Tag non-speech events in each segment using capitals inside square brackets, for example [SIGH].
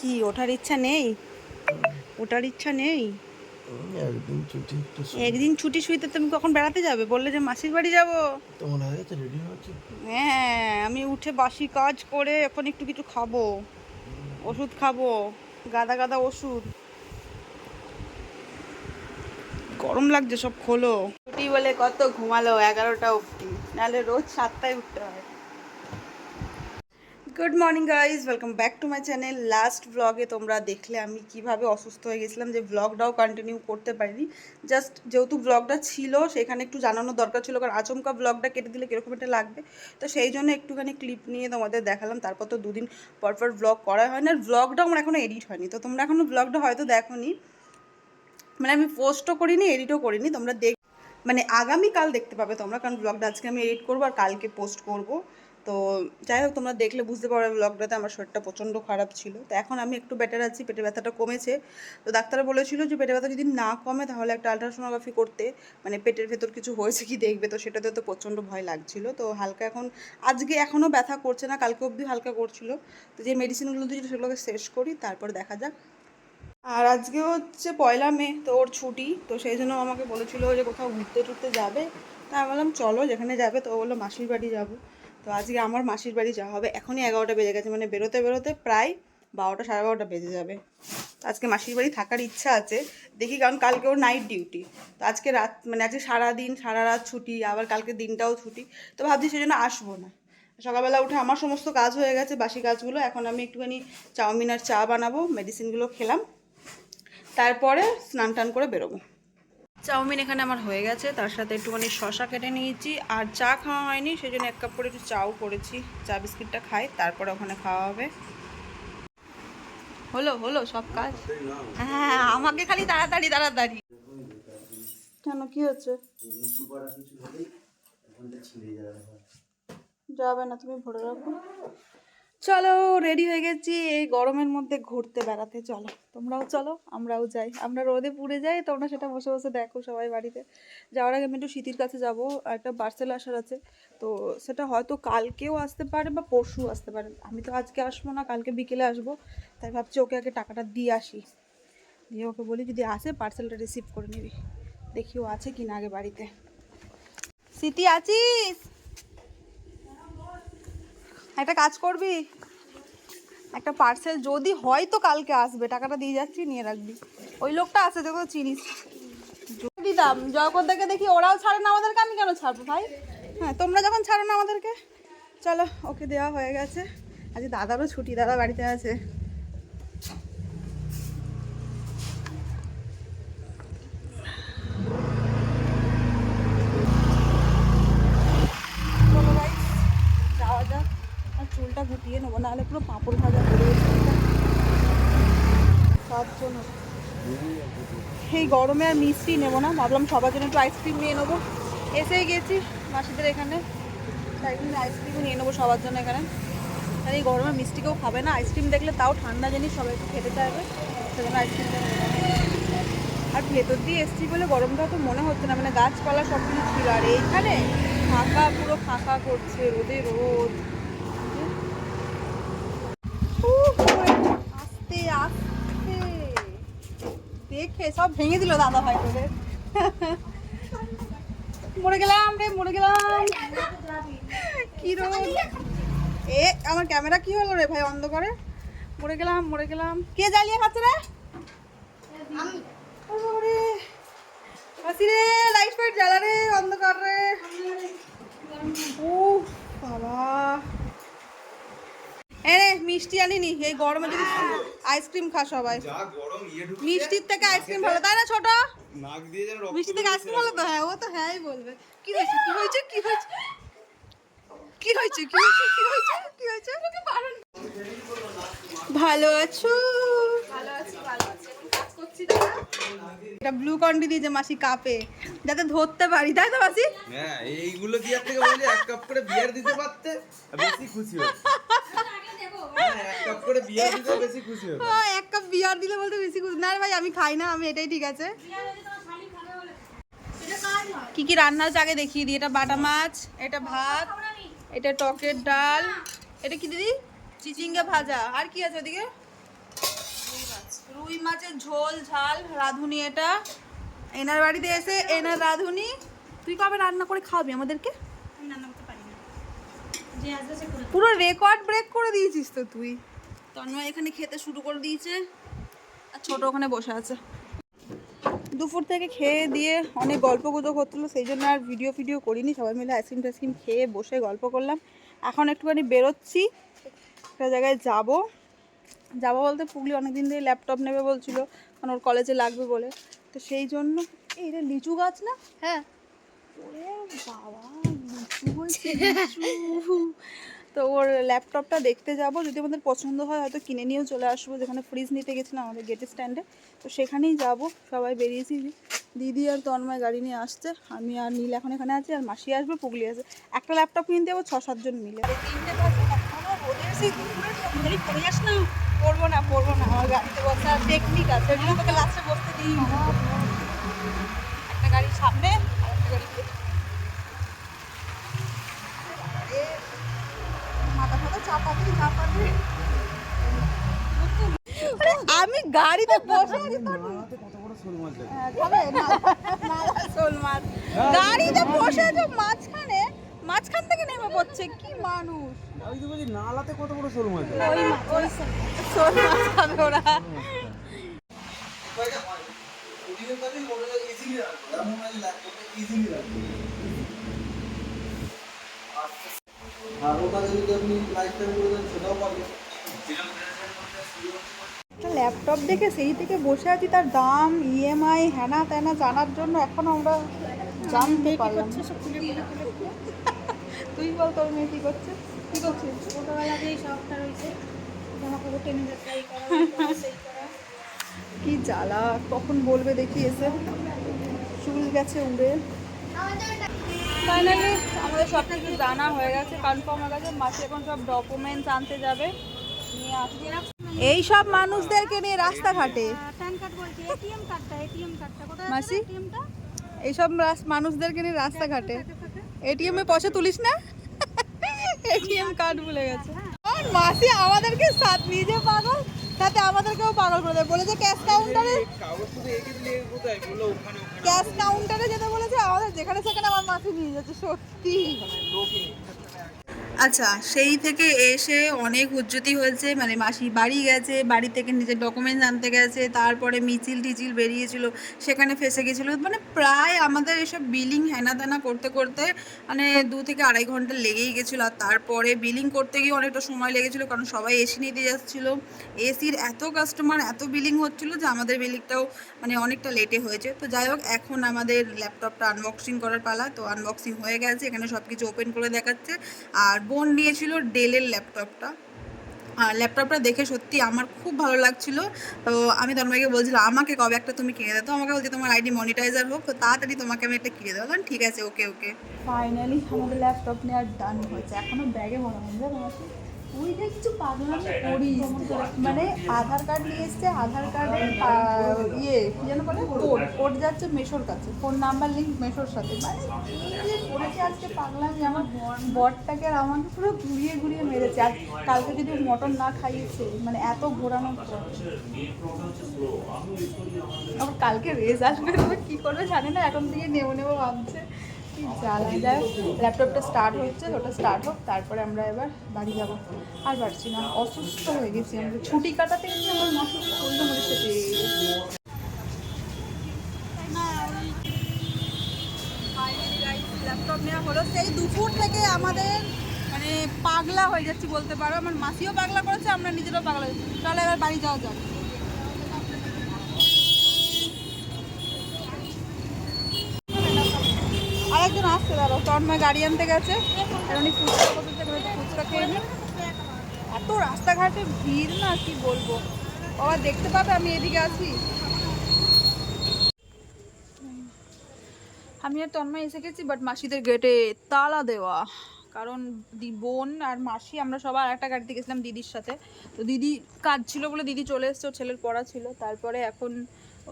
কি ওঠার ইচ্ছা নেই? ওঠার ইচ্ছা নেই? একদিন ছুটি একদিন ছুটি শুইতে তুমি কখন বেড়াতে যাবে? বললে যে মাসির বাড়ি যাব। তোমার হয়ে গেছে রেডি হচ্ছে হ্যাঁ আমি উঠে বাসি কাজ করে এখন একটু কিছু খাব। ওষুধ খাব গাদা গাদা ওষুধ। গরম লাগছে সব খোলো। ছুটি বলে কত ঘুমালো এগারোটা অবধি। নাহলে রোজ সাতটায় উঠতে হয়। Good morning guys welcome back to my channel last ব্লগে তোমরা দেখলে আমি কীভাবে অসুস্থ হয়ে গেছিলাম, যে ব্লগটাও কন্টিনিউ করতে পারিনি। জাস্ট যেহেতু ব্লগটা ছিল, সেখানে একটু জানানো দরকার ছিল, কারণ আচমকা ব্লগটা কেটে দিলে কীরকম একটা লাগবে। তো সেই জন্য একটুখানি ক্লিপ নিয়ে তোমাদের দেখালাম। তারপর তো দুদিন পর পর ব্লগ করা হয় না, আর ব্লগটাও আমার এখনও এডিট হয়নি। তো তোমরা এখনও ব্লগটা হয়তো দেখোনি। মানে আমি পোস্টও করিনি এডিটও করিনি। তোমরা দেখ মানে আগামীকাল দেখতে পাবে তোমরা, কারণ ব্লগটা আজকে আমি এডিট করব আর কালকে পোস্ট করব। তো যাই হোক, তোমরা দেখলে বুঝতে পারবে ব্লগটাতে আমার শরীরটা প্রচণ্ড খারাপ ছিল। তো এখন আমি একটু বেটার আছি পেটে ব্যথাটা কমেছে। তো ডাক্তার বলেছিল যে পেটে ব্যথা যদি না কমে তাহলে একটা আলট্রাসোনোগ্রাফি করতে মানে পেটের ভেতর কিছু হয়েছে কি দেখবে, তো সেটাতে তো প্রচণ্ড ভয় লাগছিল। তো হালকা এখন, আজকে এখনও ব্যথা করছে না, কালকে অবধি হালকা করছিল। তো যে মেডিসিনগুলো দিয়েছিল সেগুলোকে শেষ করি, তারপর দেখা যাক। আর আজকে হচ্ছে পয়লা মে, তো ওর ছুটি, তো সেই জন্য আমাকে বলেছিল যে কোথাও ঘুরতে টুরতে যাবে। তা আমি বললাম, চলো যেখানে যাবে, তো বলল মাসির বাড়ি যাব। তো আজকে আমার মাসির বাড়ি যাওয়া হবে। এখনই এগারোটা বেজে গেছে মানে বেরোতে বেরোতে প্রায় বারোটা, সাড়ে বারোটা বেজে যাবে। আজকে মাসির বাড়ি থাকার ইচ্ছা আছে, দেখি কারণ কালকে ওর নাইট ডিউটি তো আজকে রাত মানে আজকে সারাদিন সারা রাত ছুটি, আবার কালকে দিনটাও ছুটি। তো ভাবছি সেই জন্য আসব না। সকালবেলা উঠে আমার সমস্ত কাজ হয়ে গেছে, বাসি কাজগুলো। এখন আমি একটুখানি চাউমিন আর চা বানাবো মেডিসিনগুলো খেলাম। তারপরে স্নান টান করে বেরোবো। চাউমিন এখানে আমার হয়ে গেছে। তার সাথে একটুখানি শশা কেটে নিয়েছি। আর চা খাওয়া হয়নি সেই জন্য এক কাপ করে একটু চাও করেছি। চা বিস্কিটটা খাই, তারপরে ওখানে খাওয়া হবে। হলো হলো সব কাজ। হ্যাঁ আমাকে খালি তাড়াতাড়ি তাড়াতাড়ি। কেন, কি হচ্ছে? যাবে না, তুমি ভরে রাখো। চলো রেডি হয়ে গেছি। এই গরমের মধ্যে ঘুরতে, বেড়াতে, চলো। তোমরাও চলো, আমরাও যাই। আমরা রোদে পুড়ে যাই, তোমরা সেটা বসে বসে দেখো সবাই বাড়িতে। যাওয়ার আগে আমি একটু শীতির কাছে যাব, একটা পার্সেল আসার আছে। তো সেটা হয়তো কালকেও আসতে পারে বা পরশু আসতে পারে। আমি তো আজকে আসব না, কালকে বিকেলে আসব। তাই ভাবছি ওকে আগে টাকাটা দিয়ে আসি। দিয়ে ওকে বলি, যদি আসে পার্সেলটা রিসিভ করে নিবি। দেখি ও আছে কি না আগে বাড়িতে। স্মৃতি আছিস? একটা কাজ করবি? একটা পার্সেল যদি হয় তো কালকে আসবে। টাকাটা দিয়ে যাচ্ছি, নিয়ে রাখবি। ওই লোকটা আছে, তোকে চিনিস। দিতাম জয়কর্দাকে দেখি ওরাও ছাড়ে না আমাদেরকে, আমি কেন ছাড়বো ভাই? হ্যাঁ তোমরা যখন ছাড়ো না আমাদেরকে, চলো, ওকে দেওয়া হয়ে গেছে। আজ দাদারও ছুটি, দাদা বাড়িতে আছে চলো ভাই যাওয়া যাক আর চুলটা গুটিয়ে নেব নাহলে পুরো পাঁপড় ভাজা করে সাতজন এই গরমে আর মিষ্টি নেব না। ভাবলাম সবার জন্য একটু আইসক্রিম নিয়ে নেব। এসেই গেছি মাসিদের এখানে। আইসক্রিম নিয়ে নেব সবার জন্য এখানে। আর এই গরমে মিষ্টি কেউ খাবে না। আইসক্রিম দেখলে তাও ঠান্ডা জিনিস, সবাই একটু খেতে চাইবে। সেজন্য আইসক্রিমটা নিয়ে নেব। আর ভেতর দিয়ে এসছি বলে গরমটা তো মনে হচ্ছে না। মানে গাছপালা সব কিছু ছিল। আর এইখানে ফাঁকা, পুরো ফাঁকা করছে রোদে রোদ উফ, আস্তে আস্তে দেখে সব ভেঙে দিল দাদা ভাই তোদের মরে গেলাম রে, মরে গেলাম। কি এ, আমার ক্যামেরা কি হলো রে ভাই অন্ধ করে মরে গেলাম মরে গেলাম। কে জ্বালিয়ে খাচ্ছে রে? হাসি রে লাইট ফাইট জ্বালা রে, অন্ধকার রে। ও বাবা। এ মিষ্টি আনিনি, এই গরমে যদি আইসক্রিম খা সবাই। মিষ্টির থেকে আইসক্রিম ভালো তাই না ছোট? নাক দিয়ে যেন রক্ত মিষ্টি থেকে আইসক্রিম ভালো তো? হ্যাঁ ও তো হ্যাঁই বলবে। কি হয়েছে? কি হয়েছে? কি হয়েছে? কি হয়েছে? কি হয়েছে? কি হয়েছে? কি হয়েছে? ভালো আছো? ভালো আছি ভালো আছি। কাজ করছি এটা ব্লু কন্ডি দিয়ে যে মাসি কাপে। যাতে ধরতে পারি তাই তো মাসি? হ্যাঁ এইগুলো দিয়ে থেকে বলি এক কাপ করে বিয়ার দিতে পারতে বেশি খুশি হতো হ্যাঁ, এক কাপ করে বিয়ার দিতে বেশি খুশি হতো হ্যাঁ, এক বিয়ার দিলে বলতে বেশি খুশি না ভাই আমি খাই না আমি এটাই ঠিক আছে। কি কি রান্না হচ্ছে আগে দেখিয়ে দিই এটা বাটা মাছ এটা ভাত এটা টকের ডাল এটা কি দিদি? চিচিঙ্গা ভাজা আর কি আছে ওদিকে? রুই মাছের ঝোল ঝাল রাঁধুনি এটা। এনার বাড়িতে এসে এনার রাঁধুনি। তুই কবে রান্না করে খাওয়াবি আমাদেরকে? পারি রেকর্ড ব্রেক করে দিয়েছিস তো তুই। তন্ময় এখানে খেতে শুরু করে দিয়েছে। ছোট ওখানে বসে আছে। দুপুর থেকে খেয়ে দিয়ে অনেক গল্প গুজব হচ্ছিল সেই জন্য আর ভিডিও ফিডিও করিনি। সবাই মিলে আইসক্রিম টাইসক্রিম খেয়ে বসে গল্প করলাম। এখন একটুখানি বেরোচ্ছি একটা জায়গায় যাব। যাব বলতে পুগলি অনেকদিন ধরে ল্যাপটপ নেবে বলছিল কারণ ওর কলেজে লাগবে বলে। তো সেই জন্য এই রে লিচু গাছ না? হ্যাঁ। ওরে বাবা লিচু লিচু। তো ওর ল্যাপটপটা দেখতে যাব। যদি আমাদের পছন্দ হয়, হয়তো কিনে নিয়েও চলে আসব। যেখানে ফ্রিজ নিতে গেছিলাম আমাদের গেট স্ট্যান্ডে তো সেখানেই যাব। সবাই বেরিয়েছি। দিদি আর তন্ময় গাড়ি নিয়ে আসছে। আমি আর নীল এখন এখানে আছি। আর মাসি আসবে, পুগলি আছে একটা ল্যাপটপ কিনতে যাব ছ সাতজন মিলে। পড়ে না পড়ব না পড়ব না। আমার গাড়িতে বসে টেকনিক আছে। তোকে লাস্টে বসতে দিই একটা গাড়ি সামনে আর একটা গাড়ি আমি গাড়িতে বসে। হ্যাঁ, গাড়িতে বসে আছো মাঝখানে মাঝখান থেকে নেমে পড়ছে কি মানুষ? নালাতে কত বড় শোল মাছ ওই মাছ ওই শোল মাছ খাবে ওরা। আর ওটা যদি আপনি লাইফ টাইম করে দেন সেটাও পাবেন। একটা ল্যাপটপ দেখে সেই থেকে বসে আছি তার দাম ইএমআই হ্যানা ত্যানা জানার জন্য এখন আমরা জানতে পারলাম। [LAUGHS] তুই বল তোর মেয়ে কি করছে? কি করছিস ছোটবেলা যেই শখটা রয়েছে। জামা কাপড় টেনে [LAUGHS] করা। কি জ্বালা কখন বলবে দেখি এসে। চুল গেছে উড়ে। ফাইনালি আমাদের সব কিছু জানা হয়ে গেছে কনফার্ম হয়ে গেছে মাসি এখন সব ডকুমেন্টস আনতে যাবে। নিয়ে আসবে। এই সব মানুষদেরকে নিয়ে রাস্তাঘাটে? প্যান কার্ড বলছি এটিএম কার্ডটা এটিএম কার্ডটা কোথায় মাসি? এটিএমটা এইসব রাস- মানুষদেরকে নিয়ে রাস্তাঘাটে? এটিএম এ পয়সা তুলিস না? এটিএম কার্ড ভুলে গেছে। আর মাসি আমাদেরকে সাথ নিজে পাগল? সাথে আমাদেরকেও পাগল করে দেবে বলেছে ক্যাশ কাউন্টারে ক্যাশ কাউন্টারে যেতে বলেছে আমাদের যেখানে সেখানে আমার মাসি নিয়ে যাচ্ছে সত্যি। আচ্ছা সেই থেকে এসে অনেক উজ্জতি হয়েছে মানে মাসি বাড়ি গেছে, বাড়ি থেকে নিজের ডকুমেন্টস আনতে গেছে, তারপরে মিছিল টিচিল বেরিয়েছিল, সেখানে ফেসে গেছিল। মানে প্রায় আমাদের এসব বিলিং হেনা তেনা করতে করতে মানে দু থেকে আড়াই ঘণ্টা লেগেই গেছিল। আর তারপরে বিলিং করতে গিয়ে অনেকটা সময় লেগেছিলো, কারণ সবাই এসি নিতে যাচ্ছিল। এসির এত কাস্টমার এত বিলিং হচ্ছিল যে আমাদের বিলিংটাও মানে অনেকটা লেটে হয়েছে। তো যাই হোক, এখন আমাদের ল্যাপটপটা আনবক্সিং করার পালা। তো আনবক্সিং হয়ে গেছে, এখানে সব কিছু ওপেন করে দেখাচ্ছে। আর বোন নিয়েছিল ডেলের ল্যাপটপটা। আর ল্যাপটপটা দেখে সত্যি আমার খুব ভালো লাগছিল। তো আমি তন্ময়কে বলছিলাম, আমাকে কবে একটা তুমি কিনে দাও। তো আমাকে বলছে, তোমার আইডি মনিটাইজার হোক, তো তাড়াতাড়ি তোমাকে আমি একটা কিনে দেবো কারণ ঠিক আছে, ওকে ওকে। ফাইনালি আমাদের ল্যাপটপ নেওয়ার ডান হয়েছে। এখনও ব্যাগে ভরা হয়নি যে কিছু পাগলামি করিস মানে আধার কার্ড নিয়ে এসছে আধার কার্ডের ইয়ে কি যেন বলে? কোড। কোড যাচ্ছে মেশোর কাছে। ফোন নাম্বার লিঙ্ক মেশোর সাথে। মানে যে করেছে আজকে পাগলামি? আমার বরটাকে আর আমাকে পুরো ঘুরিয়ে ঘুরিয়ে মেরেছে। আর কালকে যদি মটন না খাইয়েছে মানে এত ঘোরানোর পর। আবার কালকে রেজ আসবে কী করবে জানি না। এখন থেকে নেব নেব ভাবছে। যায়। ল্যাপটপটা স্টার্ট হচ্ছে, ওটা স্টার্ট হোক, তারপরে আমরা এবার বাড়ি যাব। আর পারছি না, অসুস্থ হয়ে গেছি আমরা। ছুটি কাটাতে গেছি, আমার মাসি করল সাথে ল্যাপটপ নেওয়া হলো। সেই দুপুর থেকে আমাদের মানে পাগলা হয়ে যাচ্ছি বলতে পারো। আমার মাসিও পাগলা করেছে, আমরা নিজেরাও পাগলা হয়েছি চলো এবার বাড়ি যাওয়া যাক। আরেকজন আসছে দাঁড়ো তন্ময় গাড়ি আনতে গেছে। উনি ফুচকা খেয়ে এত রাস্তাঘাটে ভিড় না, কি বলব? বাবা, দেখতে পাবে, আমি এদিকে আছি। আমি আর তন্ময় এসে গেছি বাট মাসিদের গেটে তালা দেওয়া। কারণ বোন আর মাসি, আমরা সবাই আর একটা গাড়িতে গেছিলাম দিদির সাথে। তো দিদি কাজ ছিল বলে দিদি চলে এসছে ছেলের পড়া ছিল। তারপরে এখন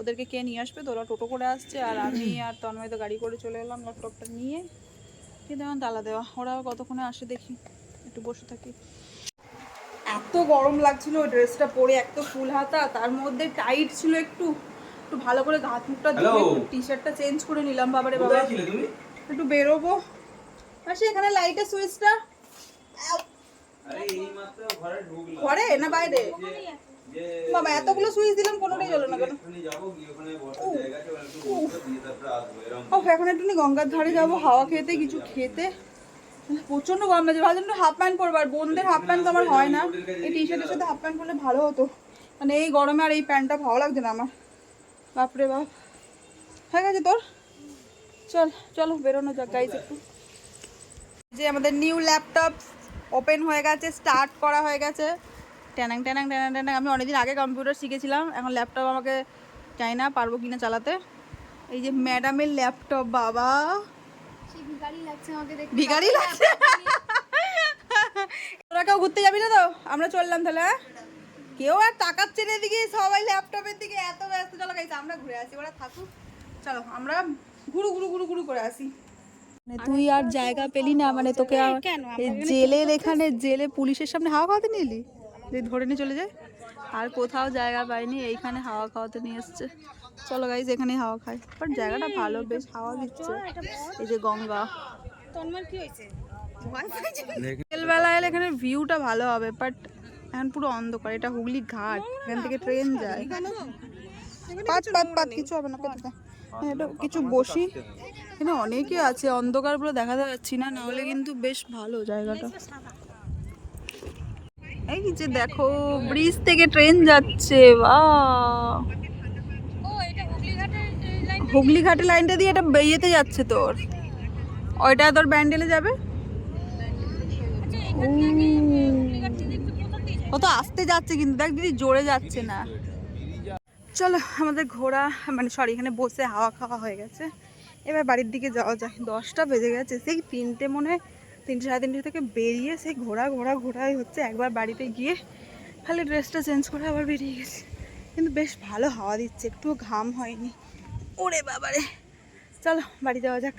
ওদেরকে কে নিয়ে আসবে? তো ওরা টোটো করে আসছে আর আমি আর তন্ময় তো গাড়ি করে চলে এলাম ল্যাপটপটা নিয়ে। কিন্তু এখন তালা দেওয়া। ওরা কতক্ষণে আসে দেখি। একটু বসে থাকি। এত গরম লাগছিল ওই ড্রেসটা পরে এক তো ফুল হাতা তার মধ্যে টাইট ছিল একটু। একটু ভালো করে হাত মুখটা ধুয়ে? টি শার্টটা চেঞ্জ করে নিলাম বাবারে বাবা। একটু বেরোবো। মাসি এখানে লাইটের সুইচটা ঘরে না বাইরে? বাবা এতগুলো সুইচ দিলাম কোনোটাই জ্বলো না কেন? এক্ষুনি যাব গিয়ে ওখানে বসার জায়গা আছে ওখানে একটু বসবো, দিয়ে তারপরে আসব এরকম ও এখন একটু গঙ্গার ধারে যাব হাওয়া খেতে কিছু খেতে। প্রচণ্ড গরম লাগছে ভালো একটু হাফ প্যান্ট পরবো আর বোনদের হাফ প্যান্ট তো আমার হয় না। এই টি শার্টের সাথে হাফ প্যান্ট পরলে ভালো হতো। মানে এই গরমে আর এই প্যান্টটা ভালো লাগছে না আমার। বাপরে বাপ। হয়ে গেছে তোর? চল চলো বেরোনো যাক গাইজ একটু। যে আমাদের নিউ ল্যাপটপ ওপেন হয়ে গেছে স্টার্ট করা হয়ে গেছে। ট্যানাং ট্যানাং ট্যানাং ট্যানাং। আমি অনেকদিন আগে কম্পিউটার শিখেছিলাম এখন ল্যাপটপ আমাকে চাই না পারব কিনা চালাতে। এই যে ম্যাডামের ল্যাপটপ বাবা। ভিখারি লাগছে তোরা কেউ ঘুরতে যাবি না তো? আমরা চললাম তাহলে হ্যাঁ? কেউ আর তাকাচ্ছে না এদিকে সবাই ল্যাপটপের দিকে এত ব্যস্ত। চলো গাইছে আমরা ঘুরে আসি ওরা থাকুক। চলো আমরা ঘুরু ঘুরু ঘুরু ঘুরু করে আসি। মানে তুই আর জায়গা পেলি না মানে তোকে জেলের এখানে জেলে পুলিশের সামনে হাওয়া খাওয়াতে নিলি? যে ধরে নিয়ে চলে যায়। আর কোথাও জায়গা পাইনি এইখানে হাওয়া খাওয়াতে নিয়ে এসছে। চলো গাইজ এখানে হাওয়া খায় বাট জায়গাটা ভালো বেশ হাওয়া দিচ্ছে। এই যে গঙ্গা। কি হয়েছে? বিকেলবেলা এলে এখানে ভিউটা ভালো হবে বাট এখন পুরো অন্ধকার। এটা হুগলি ঘাট এখান থেকে ট্রেন যায়। পাঁচ পাঁচ পাঁচ কিছু হবে না হ্যাঁ, এটা কিছু বসি। এখানে অনেকে আছে অন্ধকার পুরো দেখা যাচ্ছি না নাহলে কিন্তু বেশ ভালো জায়গাটা। এই যে দেখো ব্রিজ থেকে ট্রেন যাচ্ছে ও হুগলি ঘাটের লাইনটা দিয়ে এটা বেরিয়েতে যাচ্ছে তোর। ওইটা তোর ব্যান্ডেলে যাবে? আচ্ছা ঘাট যায় কত আসতে যাচ্ছে কিন্তু দেখ দিদি জোরে যাচ্ছে না। চলো আমাদের ঘোরা মানে সরি এখানে বসে হাওয়া খাওয়া হয়ে গেছে। এবার বাড়ির দিকে যাওয়া যায় দশটা বেজে গেছে সেই তিনটে মনে হয় তিনটে সাড়ে তিনটে থেকে বেরিয়ে সেই ঘোরা ঘোরা ঘোরাই হচ্ছে। একবার বাড়িতে গিয়ে খালি ড্রেসটা চেঞ্জ করে আবার বেরিয়ে গেছি। কিন্তু বেশ ভালো হাওয়া দিচ্ছে একটুও ঘাম হয়নি। ওরে বাবারে। চলো বাড়ি যাওয়া যাক।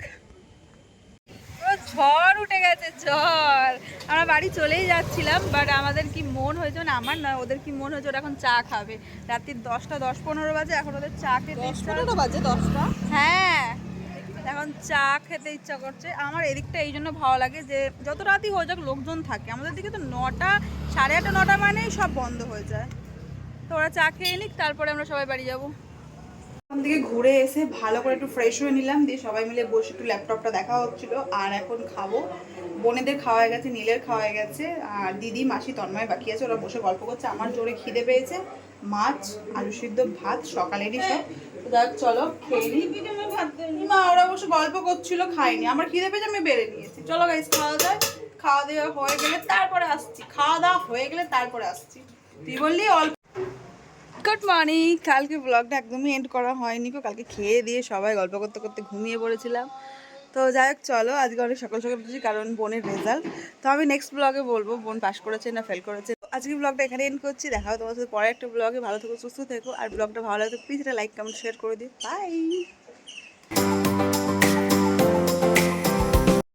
ঝড় উঠে গেছে ঝড়। আমরা বাড়ি চলেই যাচ্ছিলাম বাট আমাদের কি মন হয়েছে মানে আমার না ওদের কি মন হয়েছে ওরা এখন চা খাবে। রাত্রির দশটা দশ পনেরো বাজে এখন ওদের চা খেতে পনেরো বাজে দশটা? হ্যাঁ। এখন চা খেতে ইচ্ছা করছে। আমার এদিকটা এই জন্য ভালো লাগে যে, যত রাতই হয়ে যাক, লোকজন থাকে। আমাদের দিকে তো নটা, সাড়ে আটটা, নটা মানেই সব বন্ধ হয়ে যায়। তো ওরা চা খেয়ে নিক, তারপরে আমরা সবাই বাড়ি যাব। ওখান থেকে ঘুরে এসে ভালো করে একটু ফ্রেশ হয়ে নিলাম, দিয়ে সবাই মিলে বসে একটু ল্যাপটপটা দেখা হচ্ছিল। আর এখন খাব। বোনেদের খাওয়া গেছে, নীলের খাওয়া গেছে, আর দিদি, মাসি, তন্ময় বাকি আছে। ওরা বসে গল্প করছে। আমার জোরে খিদে পেয়েছে। মাছ, আলু সিদ্ধ, ভাত, সকালেরই সব। যাক চলো খেয়ে মা, ওরা বসে গল্প করছিল খাইনি আমার খিদে পেয়েছে, আমি বেড়ে নিয়েছি। চলো গাইস খাওয়া যায়। খাওয়া দাওয়া হয়ে গেলে তারপরে আসছি। খাওয়া দাওয়া হয়ে গেলে তারপরে আসছি। তুই বললি অল্প গুড মর্নিং কালকে ব্লগটা একদমই এন্ড করা হয়নি কালকে খেয়ে দিয়ে সবাই গল্প করতে করতে ঘুমিয়ে পড়েছিলাম। তো যাই হোক, চলো। আজকে অনেক সকাল সকাল উঠেছি, কারণ বোনের রেজাল্ট তো আমি নেক্সট ব্লগে বলব, বোন পাস করেছে না ফেল করেছে। আজকে ব্লগটা এখানে এন্ড করছি। দেখা হবে তোমার সাথে পরে একটা ব্লগে ভালো থেকো, সুস্থ থেকো। আর ব্লগটা ভালো লাগতো প্লিজ এটা লাইক কমেন্ট শেয়ার করে দিই বাই